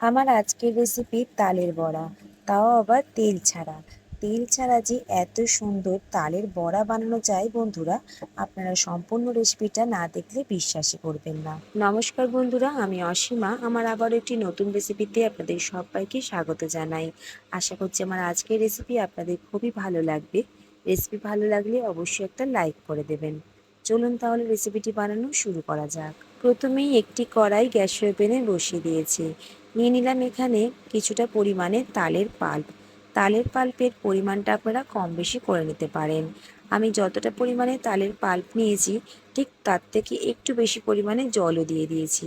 আমার আজকের রেসিপি তালের বড়া। তাও আবার তেল ছাড়া। তেল ছাড়া যে এত সুন্দর তালের বড়া বানানো যায় বন্ধুরা, আপনারা সম্পূর্ণ রেসিপিটা না দেখলে বিশ্বাসই করবেন না। নমস্কার বন্ধুরা, আমি অসীমা। আমার আবার একটি নতুন রেসিপিতে আপনাদের সবাইকে স্বাগত জানাই। আশা করছি আমার আজকের রেসিপি আপনাদের খুবই ভালো লাগবে। রেসিপি ভালো লাগলে অবশ্যই একটা লাইক করে দেবেন। চলুন তাহলে রেসিপিটি বানানো শুরু করা যাক। প্রথমেই একটি কড়াই গ্যাসের ওভেনে বসিয়ে দিয়েছি। নিয়ে নিলাম এখানে কিছুটা পরিমাণে তালের পাল্প। তালের পাল্পের পরিমাণটা আপনারা কম বেশি করে নিতে পারেন। আমি যতটা পরিমাণে তালের পাল্প নিয়েছি, ঠিক তার থেকে একটু বেশি পরিমাণে জলও দিয়ে দিয়েছি।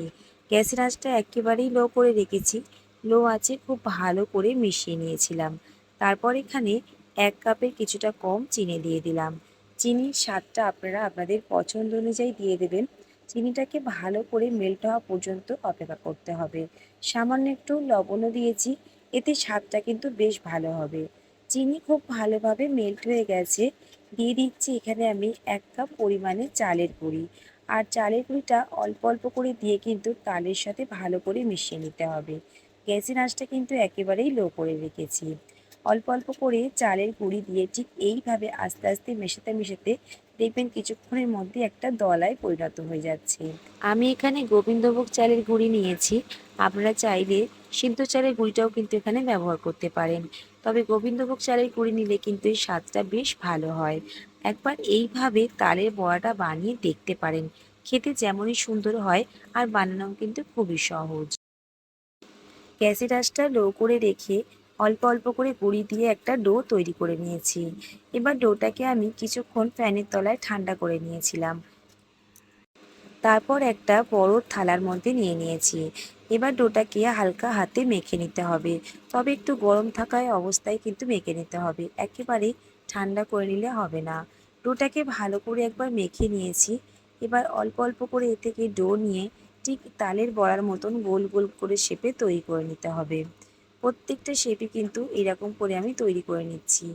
গ্যাসের আঁচটা একেবারেই লো করে রেখেছি। লো আছে খুব ভালো করে মিশিয়ে নিয়েছিলাম। তারপর এখানে এক কাপের কিছুটা কম চিনি দিয়ে দিলাম। চিনির স্বাদটা আপনারা আপনাদের পছন্দ অনুযায়ী দিয়ে দেবেন। চিনিটাকে ভালো করে মেল্ট হওয়া পর্যন্ত অপেক্ষা করতে হবে। সামান্য একটু লবণও দিয়েছি, এতে স্বাদটা কিন্তু বেশ ভালো হবে। চিনি খুব ভালোভাবে মেল্ট হয়ে গেছে, দিয়ে দিচ্ছি এখানে আমি এক কাপ পরিমাণে চালের গুঁড়ি। আর চালের গুঁড়িটা অল্প অল্প করে দিয়ে কিন্তু তালের সাথে ভালো করে মিশিয়ে নিতে হবে। গ্যাসের আঁচটা কিন্তু একেবারেই লো করে রেখেছি। অল্প অল্প করে চালের গুঁড়ি দিয়ে ঠিক এইভাবে আস্তে আস্তে মেশাতে মেশাতে দেখবেন কিছুক্ষণের মধ্যে একটা দলায় পরিণত হয়ে যাচ্ছে। আমি এখানে গোবিন্দভোগ চালের গুঁড়ি নিয়েছি। আপনারা চাইলে সিদ্ধ চালের গুঁড়িটাও কিন্তু এখানে ব্যবহার করতে পারেন। তবে গোবিন্দভোগ চালের গুঁড়ি নিলে কিন্তু এই স্বাদটা বেশ ভালো হয়। একবার এইভাবে তালের বড়াটা বানিয়ে দেখতে পারেন। খেতে যেমনই সুন্দর হয় আর বানানো কিন্তু খুবই সহজ। গ্যাসের আঁচটা লো করে রেখে অল্প অল্প করে গুঁড়ি দিয়ে একটা ডো তৈরি করে নিয়েছি। এবার ডোটাকে আমি কিছুক্ষণ ফ্যানের তলায় ঠান্ডা করে নিয়েছিলাম। তারপর একটা বড় থালার মধ্যে নিয়ে নিয়েছি। এবার ডোটাকে হালকা হাতে মেখে নিতে হবে। তবে একটু গরম থাকায় অবস্থায় কিন্তু মেখে নিতে হবে। একেবারে ঠান্ডা করে নিলে হবে না। ডোটাকে ভালো করে একবার মেখে নিয়েছি। এবার অল্প অল্প করে এ থেকে ডো নিয়ে ঠিক তালের বড়ার মতন গোল গোল করে শেপে তৈরি করে নিতে হবে। প্রত্যেকটা শেপই কিন্তু এরকম করে আমি তৈরি করে নিচ্ছি।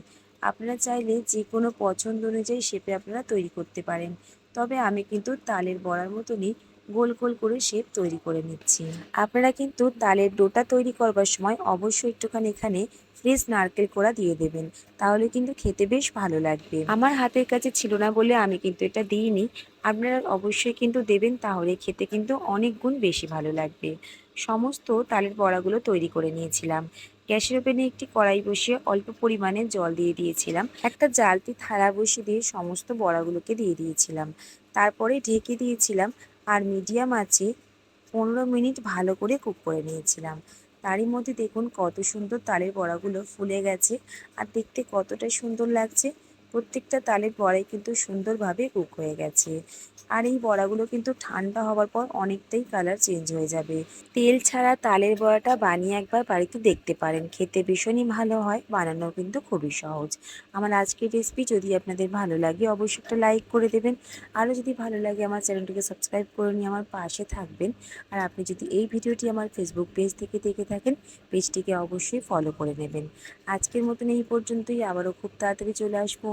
আপনারা চাইলে যে কোনো পছন্দ অনুযায়ী শেপে আপনারা তৈরি করতে পারেন। তবে আমি কিন্তু তালের বড়ার মতনই গোল গোল করে শেপ তৈরি করে নিচ্ছি। আপনারা কিন্তু তালের ডোটা তৈরি করবার সময় অবশ্যই একটুখানি এখানে ফ্রেশ নারকেল কোড়া দিয়ে দেবেন। তাহলে কিন্তু খেতে বেশ ভালো লাগবে। আমার হাতের কাছে ছিল না বলে আমি কিন্তু এটা দিইনি। আপনারা অবশ্যই কিন্তু দেবেন, তাহলে খেতে কিন্তু অনেক গুণ বেশি ভালো লাগবে। সমস্ত তালের বড়াগুলো তৈরি করে নিয়েছিলাম। গ্যাসের ওভেনে একটি কড়াই বসিয়ে অল্প পরিমাণে জল দিয়ে দিয়েছিলাম। একটা জালতি থালা বসিয়ে দিয়ে সমস্ত বড়াগুলোকে দিয়ে দিয়েছিলাম। তারপরে ঢেকে দিয়েছিলাম আর মিডিয়াম আছে, পনেরো মিনিট ভালো করে কুক করে নিয়েছিলাম। তারই মধ্যে দেখুন কত সুন্দর তালের বড়াগুলো ফুলে গেছে, আর দেখতে কতটা সুন্দর লাগছে। প্রত্যেকটা তালের বড়াই কিন্তু সুন্দরভাবে কুক হয়ে গেছে। আর এই বড়াগুলো কিন্তু ঠান্ডা হওয়ার পর অনেকটাই কালার চেঞ্জ হয়ে যাবে। তেল ছাড়া তালের বড়াটা বানিয়ে একবার বাড়িতে দেখতে পারেন। খেতে ভীষণই ভালো হয় বানানো কিন্তু খুবই সহজ। আমার আজকের রেসিপি যদি আপনাদের ভালো লাগে, অবশ্যই একটা লাইক করে দেবেন। আরও যদি ভালো লাগে, আমার চ্যানেলটিকে সাবস্ক্রাইব করে নিয়ে আমার পাশে থাকবেন। আর আপনি যদি এই ভিডিওটি আমার ফেসবুক পেজ থেকে দেখে থাকেন পেজটিকে অবশ্যই ফলো করে নেবেন। আজকের মতন এই পর্যন্তই। আবারও খুব তাড়াতাড়ি চলে আসব।